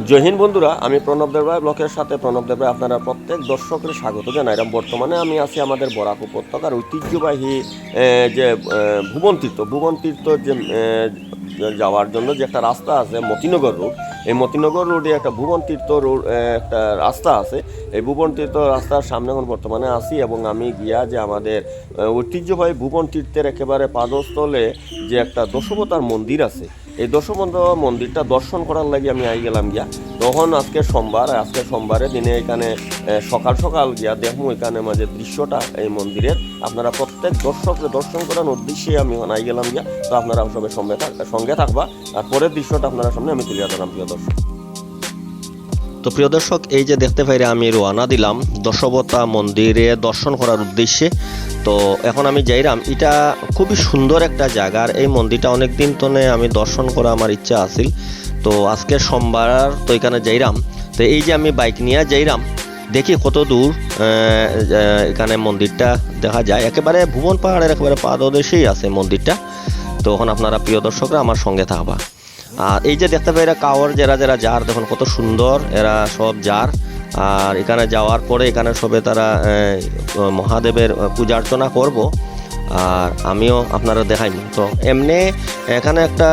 জয় হিন্দ বন্ধুরা, আমি প্রণব দেবরায় ব্লকের সাথে প্রণব দেবরায় আপনারা প্রত্যেক দর্শকের স্বাগত জানাই। বর্তমানে আমি আছি আমাদের বরাক উপত্যকার ঐতিহ্যবাহী যে ভুবন তীর্থ। ভুবন তীর্থ যে যাওয়ার জন্য যে একটা রাস্তা আছে, মতিনগর রোড। এই মতিনগর রোডে একটা ভুবন তীর্থ রোড একটা রাস্তা আছে। এই ভুবন তীর্থ রাস্তার সামনে এখন বর্তমানে আছি এবং আমি গিয়া যে আমাদের ঐতিহ্যবাহী ভুবন তীর্থের একেবারে পাদস্থলে যে একটা দশবতার মন্দির আছে এই দশবন্ধ মন্দিরটা দর্শন করার লাগে আমি আই গেলাম গিয়া। তখন আজকে সোমবার, আজকে সোমবারে দিনে এখানে সকাল সকাল গিয়া দেখব এখানে মাঝে দৃশ্যটা এই মন্দিরের। আপনারা প্রত্যেক দর্শককে দর্শন করার উদ্দেশ্যে আমি আই গেলাম গিয়া। তো আপনারা সবাই সঙ্গে থাক, সঙ্গে থাকবা। আর পরের দৃশ্যটা আপনারা সামনে আমি তুলিয়া ধরলাম প্রিয় দর্শক। তো প্রিয় দর্শক, এই যে দেখতে পাইরে আমি রওনা দিলাম দশবতা মন্দিরে দর্শন করার উদ্দেশ্যে। তো এখন আমি যাইরাম, এটা খুবই সুন্দর একটা জায়গা। আর এই মন্দিরটা অনেক দিন তনে আমি দর্শন করা আমার ইচ্ছা আছিল। তো আজকে সোমবার, তো এখানে যাইরাম। তো এই যে আমি বাইক নিয়ে যাইরাম, দেখি কত দূর এখানে মন্দিরটা দেখা যায়। একেবারে ভুবন পাহাড়ের একেবারে পাদদেশেই আছে মন্দিরটা। তো এখন আপনারা প্রিয় দর্শকরা আমার সঙ্গে থাকবা। আর এই যে দেখতে পাই এরা কাওয়ার, যারা যারা যার, দেখুন কত সুন্দর এরা সব যার। আর এখানে যাওয়ার পরে এখানে সবে তারা মহাদেবের পূজা অর্চনা করব। আর আমিও আপনারা দেখাইনি। তো এমনি এখানে একটা,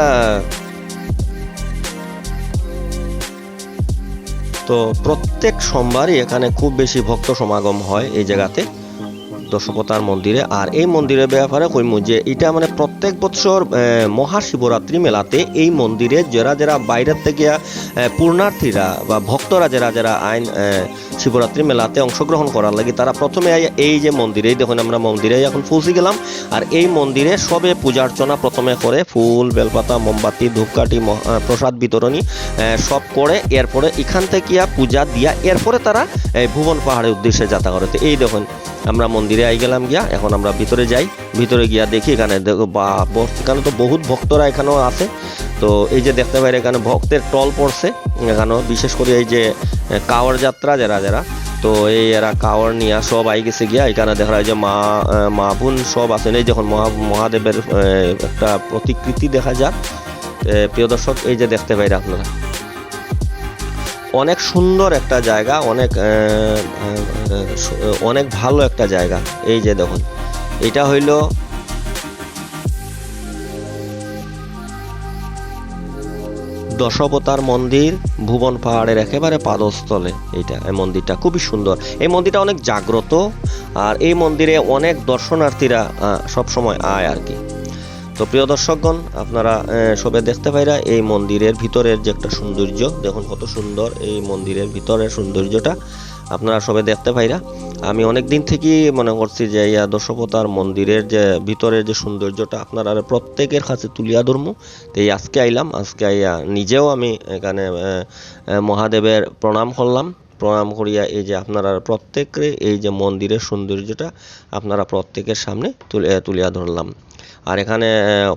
তো প্রত্যেক সোমবারই এখানে খুব বেশি ভক্ত সমাগম হয় এই জায়গাতে। দশপতার মন্দিরে। আর এই মন্দিরের ব্যাপারে কইমু যে এটা মানে প্রত্যেক বছর মহাশিবরাত্রি মেলাতে এই মন্দিরে যারা যারা বাইরের থেকে পূর্ণার্থীরা বা ভক্তরা যারা যারা আইন শিবরাত্রি মেলাতে অংশগ্রহণ করার লাগে, তারা প্রথমে এই যে মন্দিরেই দেখুন আমরা মন্দিরে এখন পৌঁছে গেলাম। আর এই মন্দিরে সবে পূজা অর্চনা প্রথমে করে ফুল, বেলপাতা, মোমবাতি, ধূপকাঠি প্রসাদ বিতরণী সব করে এরপরে এখান থেকে পূজা দিয়া এরপরে তারা এই ভুবন পাহাড়ের উদ্দেশ্যে যাত্রা করে। তো এই দেখুন আমরা মন্দিরে আই গেলাম গিয়া এখন আমরা ভিতরে যাই। ভিতরে গিয়া দেখি এখানে দেখো বা এখানে তো বহুত ভক্তরা এখানেও আছে। তো এই যে দেখতে পাই এখানে ভক্তের টল পড়ছে। এখানেও বিশেষ করে এই যে কাওয়ার যাত্রা যারা যারা তো এই এরা কাওয়ার নিয়ে সব আই গেছে গিয়া। এখানে দেখা যায় যে মা মা বোন সব আছেন। এই যখন মহা মহাদেবের একটা প্রতিকৃতি দেখা আহ, প্রিয় দর্শক এই যে দেখতে পাই আপনারা। অনেক সুন্দর একটা জায়গা, অনেক অনেক ভালো একটা জায়গা। এই যে দেখুন, এটা হইল দশবতার মন্দির, ভুবন পাহাড়ের একেবারে পাদস্থলে এইটা, এই মন্দিরটা খুবই সুন্দর। এই মন্দিরটা অনেক জাগ্রত, আর এই মন্দিরে অনেক দর্শনার্থীরা সব সময় আয় আর কি। তো প্রিয় দর্শকগণ, আপনারা সবে দেখতে পাইরা এই মন্দিরের ভিতরের যে একটা সৌন্দর্য, দেখুন কত সুন্দর এই মন্দিরের ভিতরের সৌন্দর্যটা আপনারা সবে দেখতে পাইরা। আমি অনেক দিন থেকেই মনে করছি যে ইয়া দশপতার মন্দিরের যে ভিতরের যে সৌন্দর্যটা আপনারা প্রত্যেকের কাছে তুলিয়া ধরমু। তো এই আজকে আইলাম, আজকে আইয়া নিজেও আমি এখানে মহাদেবের প্রণাম করলাম। প্রণাম করিয়া এই যে আপনারা প্রত্যেকের এই যে মন্দিরের সৌন্দর্যটা আপনারা প্রত্যেকের সামনে তুলে তুলিয়া ধরলাম। আর এখানে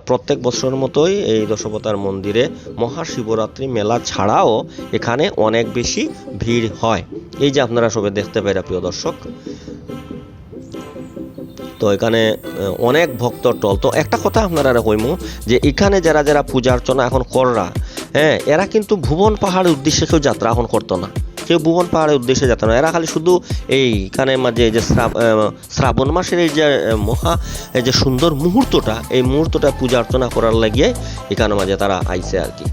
প্রত্যেক বছরের মতোই এই দশবতার মন্দিরে মহাশিবরাত্রি মেলা ছাড়াও এখানে অনেক বেশি ভিড় হয়। এই যে আপনারা সবে দেখতে পাইরা প্রিয় দর্শক। তো এখানে অনেক ভক্ত টল। তো একটা কথা আপনারা কইমু, যে এখানে যারা যারা পূজা অর্চনা এখন কররা হ্যাঁ এরা কিন্তু ভুবন পাহাড়ের উদ্দেশ্যে কেউ যাত্রা এখন করতো না। কেউ ভুবন পাহাড়ের উদ্দেশ্যে যেত না এরা খালি শুধু এইখানে মাঝে এই যে শ্রাব- শ্রাবণ মাসের এই যে মহা, এই যে সুন্দর মুহূর্তটা, এই মুহূর্তটা পূজা অর্চনা করার লাগিয়ে এখানে মাঝে তারা আইসে আর কি।